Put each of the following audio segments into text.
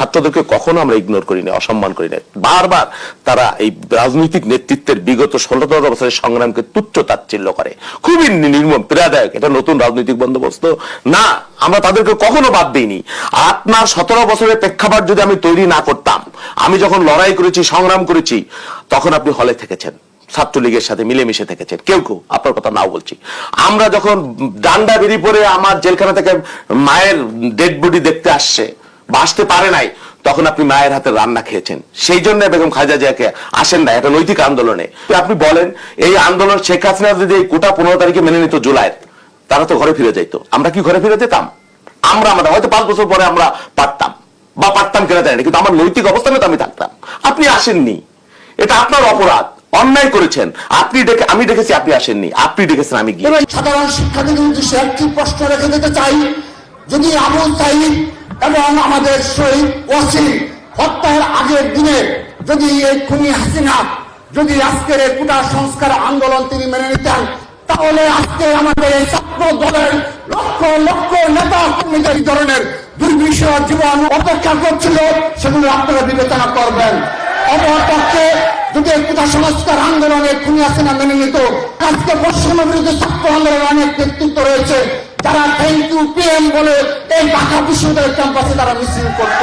ছাত্রদেরকে কখনো আমরা ইগনোর করি না, অসম্মান করি না। বারবার তারা এই রাজনৈতিক নেতৃত্বের বিগত ষোলোতর বছরের সংগ্রামকে তুচ্ছ তাচ্ছিল্য করে। খুবই নির্মম, পীড়াদায়ক, এটা নতুন রাজনৈতিক বন্দোবস্ত। না, আমরা তাদেরকে কখনো বাদ দিইনি। আপনার সতেরো বছরের প্রেক্ষাপট যদি আমি তৈরি না করতাম, আমি যখন লড়াই করেছি, সংগ্রাম করেছি, তখন আপনি হলে থেকেছেন। ছাত্রলীগের সাথে মিলেমিশে থেকেছেন। কেউ কেউ, আপনার কথা নাও বলছি। আমরা যখন ডান্ডা বেরিয়ে পড়ে আমার জেলখানা থেকে মায়ের ডেড বডি দেখতে আসছে বা আসতে পারে নাই তখন আপনি মায়ের হাতে রান্না খেয়েছেন। সেই জন্য বেগম খাজা জিয়াকে আসেন না একটা নৈতিক আন্দোলনে। আপনি বলেন এই আন্দোলন শেখ হাসিনা যদি এই কোটা পনেরো তারিখে মেনে নিত জুলাই তারা তো ঘরে ফিরে যাইতো। আমরা কি ঘরে ফিরে যেতাম? আমরা আমাদের হয়তো পাঁচ বছর পরে আমরা পারতাম বা পারতাম কেনা জানি না, কিন্তু আমার নৈতিক অবস্থানে তো আমি থাকতাম। আপনি আসেননি। এটা আপনার অপরাধ অন্যায় করেছেন। আপনি ডেকে আমি ডেকেছি আপনি আসেননি। আপনি ডেকেছেন আমি গিয়ে সাধারণ শিক্ষার্থীদের উদ্দেশ্যে একটি প্রশ্ন রেখে দিতে চাই। যদি আবু সাইদ এবং আমাদের শহীদ ওয়াসিম হত্যার আগের দিনে যদি এই খুনি হাসিনা যদি আজকের এই সংস্কার আন্দোলন তিনি মেনে নিতেন, তাহলে আজকে আমাদের এই ছাত্র দলের লক্ষ লক্ষ নেতা কর্মীদের ধরনের দুর্বিষহ জীবন অপেক্ষা করছিল, সেগুলো আপনারা বিবেচনা করবেন। অপরপক্ষে যদি কুটা সংস্কার আন্দোলনে খুনি হাসিনা মেনে নিত, আজকে বৈষম্য বিরুদ্ধে ছাত্র আন্দোলনের অনেক নেতৃত্ব রয়েছে, যারা থ্যাংক বলে এই ঢাকা বিশ্ববিদ্যালয় ক্যাম্পাসে তারা মিছিল করত।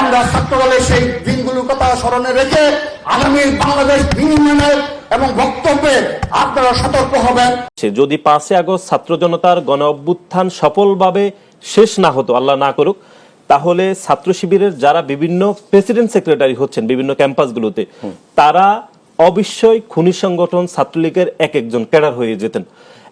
আমরা ছাত্র সেই দিনগুলোর কথা স্মরণে রেখে আগামী বাংলাদেশ বিনিময়ের এবং বক্তব্যে আপনারা সতর্ক হবেন। যদি পাঁচই আগস্ট ছাত্র জনতার গণ অভ্যুত্থান সফলভাবে শেষ না হতো আল্লাহ না করুক তাহলে ছাত্র শিবিরের যারা বিভিন্ন প্রেসিডেন্ট সেক্রেটারি হচ্ছেন বিভিন্ন ক্যাম্পাসগুলোতে তারা অবশ্যই খুনি সংগঠন ছাত্রলীগের এক একজন ক্যাডার হয়ে যেতেন।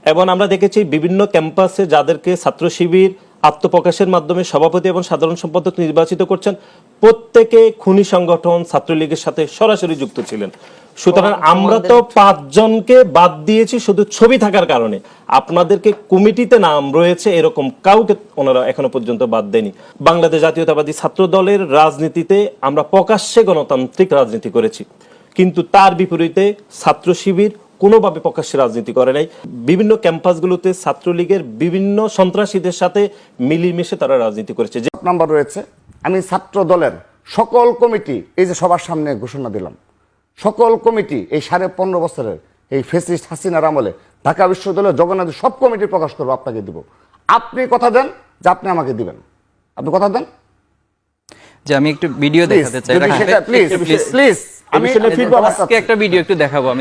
এবং আমরা দেখেছি বিভিন্ন ক্যাম্পাসে যাদেরকে ছাত্র শিবির আত্মপ্রকাশের মাধ্যমে সভাপতি এবং সাধারণ সম্পাদক নির্বাচিত করছেন প্রত্যেকে খুনি সংগঠন ছাত্রলীগের সাথে সরাসরি যুক্ত ছিলেন। সুতরাং আমরা তো পাঁচজনকে বাদ দিয়েছি শুধু ছবি থাকার কারণে। আপনাদেরকে কমিটিতে নাম রয়েছে এরকম কাউকে ওনারা এখনও পর্যন্ত বাদ দেয়নি। বাংলাদেশ জাতীয়তাবাদী ছাত্র দলের রাজনীতিতে আমরা প্রকাশ্যে গণতান্ত্রিক রাজনীতি করেছি। কিন্তু তার বিপরীতে ছাত্র শিবির কোনোভাবে প্রকাশ্যে রাজনীতি করে নাই। বিভিন্ন ক্যাম্পাসগুলোতে ছাত্রলীগের বিভিন্ন সন্ত্রাসীদের সাথে মিলিমিশে তারা রাজনীতি করেছে। যে নাম্বার রয়েছে আমি ছাত্র দলের সকল কমিটি এই যে সবার সামনে ঘোষণা দিলাম সকল কমিটি এই সাড়ে পনেরো বছরের এই ফেসিস্ট হাসিনার আমলে ঢাকা বিশ্ববিদ্যালয়ের জগন্নাথ সব কমিটি প্রকাশ করব আপনাকে দিব। আপনি কথা দেন যে আপনি আমাকে দিবেন। আপনি কথা দেন। যে আমি একটু ভিডিও দেখাতে চাই। প্লিজ প্লিজ আমি একটা ভিডিও একটু দেখাবো আমি।